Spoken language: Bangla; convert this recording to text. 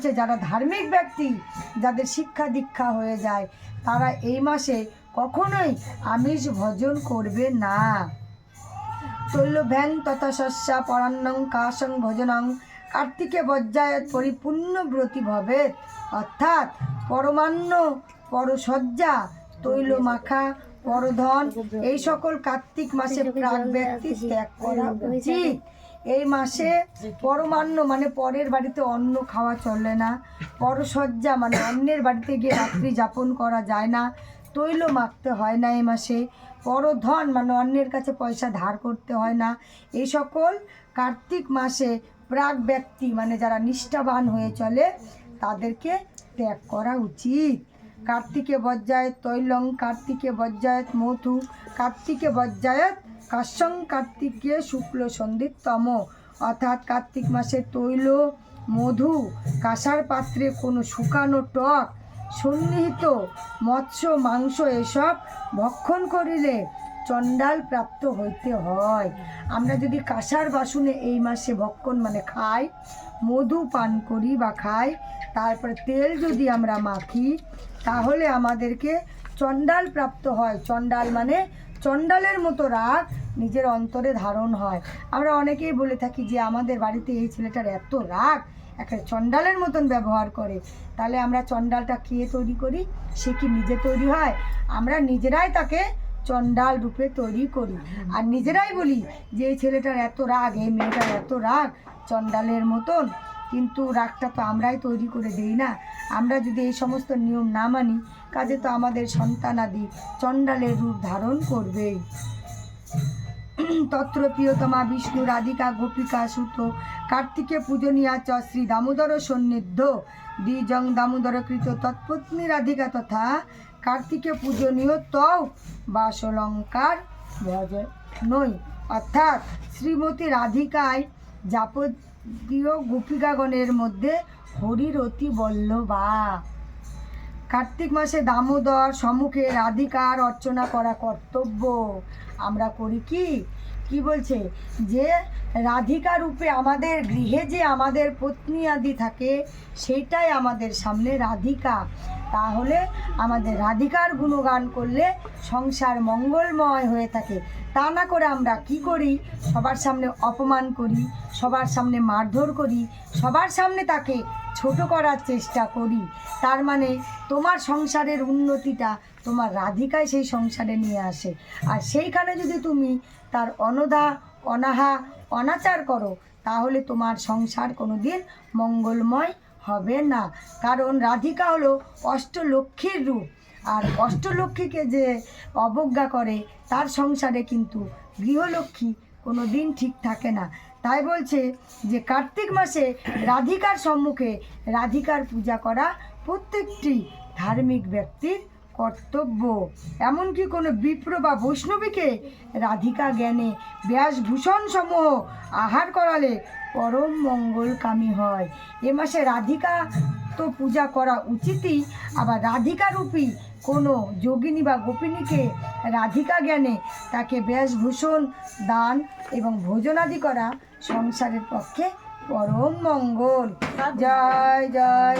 হচ্ছে যারা ধার্মিক ব্যক্তি, যাদের শিক্ষা দীক্ষা হয়ে যায়, তারা এই মাসে কখনোই আমিষ ভোজন করবে না। তৈলভ্যাং তথা শস্যা পরান্নং কাসং ভোজনং কার্তিকে বজ্জায়ত পরিপূর্ণ ব্রতী ভবে অর্থাৎ পরমান্ন পরসজ্জা তৈল মাখা পরধন, এই সকল কার্তিক মাসে প্রাক ব্যক্তি ত্যাগ করা উচিত। এই মাসে পরমান্ন মানে পরের বাড়িতে অন্ন খাওয়া চলে না। পরসজ্জা মানে অন্যের বাড়িতে গিয়ে রাত্রি যাপন করা যায় না। তৈল মাখতে হয় না এই মাসে। পরধন মানে অন্যের কাছে পয়সা ধার করতে হয় না। এই সকল কার্তিক মাসে প্রাক ব্যক্তি মানে যারা নিষ্ঠাবান হয়ে চলে, তাদেরকে ত্যাগ করা উচিত। কার্তিকে বজ্জায়ত, তৈলং কার্তিকে বজ্জায়ত, মধু কার্তিকে বজ্জায়ত কাশ্যং কার্তিকে শুক্ল সন্ধিতম অর্থাৎ কার্তিক মাসে তৈল, মধু, কাঁসার পাত্রে কোনো শুকানো টক, সন্নিহিত মৎস্য, মাংস এসব ভক্ষণ করিলে চণ্ডাল প্রাপ্ত হইতে হয়। আমরা যদি কাঁসার বাসনে এই মাসে ভক্ষণ মানে খাই, মধু পান করি বা খাই, তারপরে তেল যদি আমরা মাখি, তাহলে আমাদেরকে চণ্ডাল প্রাপ্ত হয়। চণ্ডাল মানে চণ্ডালের মতো রাগ নিজের অন্তরে ধারণ হয়। আমরা অনেকেই বলে থাকি যে, আমাদের বাড়িতে এই ছেলেটার এত রাগ, একটা চণ্ডালের মতন ব্যবহার করে। তাহলে আমরা চণ্ডালটা কে তৈরি করি? সে কি নিজে তৈরি হয়? আমরা নিজেরাই তাকে চণ্ডাল রূপে তৈরি করি। আর নিজেরাই বলি যে, এই ছেলেটার এত রাগ, এই মেয়েটার এত রাগ, চণ্ডালের মতন। কিন্তু রাগটা তো আমরাই তৈরি করে দেই না। আমরা যদি এই সমস্ত নিয়ম না মানি, কাজে তো আমাদের সন্তানাদি চণ্ডালের রূপ ধারণ করবেই তত্র প্রিয়তমা, বিষ্ণু, রাধিকা, গোপিকা, সুত, কার্তিকে পূজনীয়া চ, শ্রী দামোদর সন্নিধ্য, দ্বিজং দামোদর কৃত তৎপত্নী রাধিকা তথা কার্তিকে পূজনীয় তও বাসলঙ্কার ভজ নই অর্থাৎ শ্রীমতী রাধিকায় যাবতীয় গোপিকাগণের মধ্যে হরির অতি বল্লভা। কার্তিক মাসে দামোদর সম্মুখে রাধিকার অর্চনা করা কর্তব্য। আমরা করি কি? কি বলছে? যে রাধিকা রূপে আমাদের গৃহে যে আমাদের পত্নী আদি থাকে সেটাই আমাদের সামনে রাধিকা। তাহলে আমাদের রাধিকার গুণগান করলে সংসার মঙ্গলময় হয়ে থাকে। তা না করে আমরা কি করি? সবার সামনে অপমান করি, সবার সামনে মারধর করি, সবার সামনে তাকে ছোট করার চেষ্টা করি। তার মানে তোমার সংসারের উন্নতিটা তোমার রাধিকায় সেই সংসারে নিয়ে আসে। আর সেইখানে যদি তুমি তার অনদা, অনাহা, অনাচার করো, তাহলে তোমার সংসার কোনো দিন মঙ্গলময় হবে না। কারণ রাধিকা হলো অষ্টলক্ষ্মীর রূপ। আর অষ্টলক্ষ্মীকে যে অবজ্ঞা করে, তার সংসারে কিন্তু গৃহলক্ষ্মী কোনো দিন ঠিক থাকে না। তাই বলছে যে কার্তিক মাসে রাধিকার সম্মুখে রাধিকার পূজা করা প্রত্যেকটি ধার্মিক ব্যক্তির কর্তব্য। এমনকি কোনো বিপ্র বা বৈষ্ণবীকে রাধিকা জ্ঞানে ব্যাসভূষণ সমূহ আহার করালে পরম মঙ্গলকামী হয়। এ মাসে রাধিকা তো পূজা করা উচিতই, আবার রাধিকা রূপী কোনো যোগিনী বা গোপিনীকে রাধিকা জ্ঞানে তাকে ব্যাসভূষণ, দান এবং ভোজনাদি করা সংসারের পক্ষে পরম মঙ্গল। জয় জয়।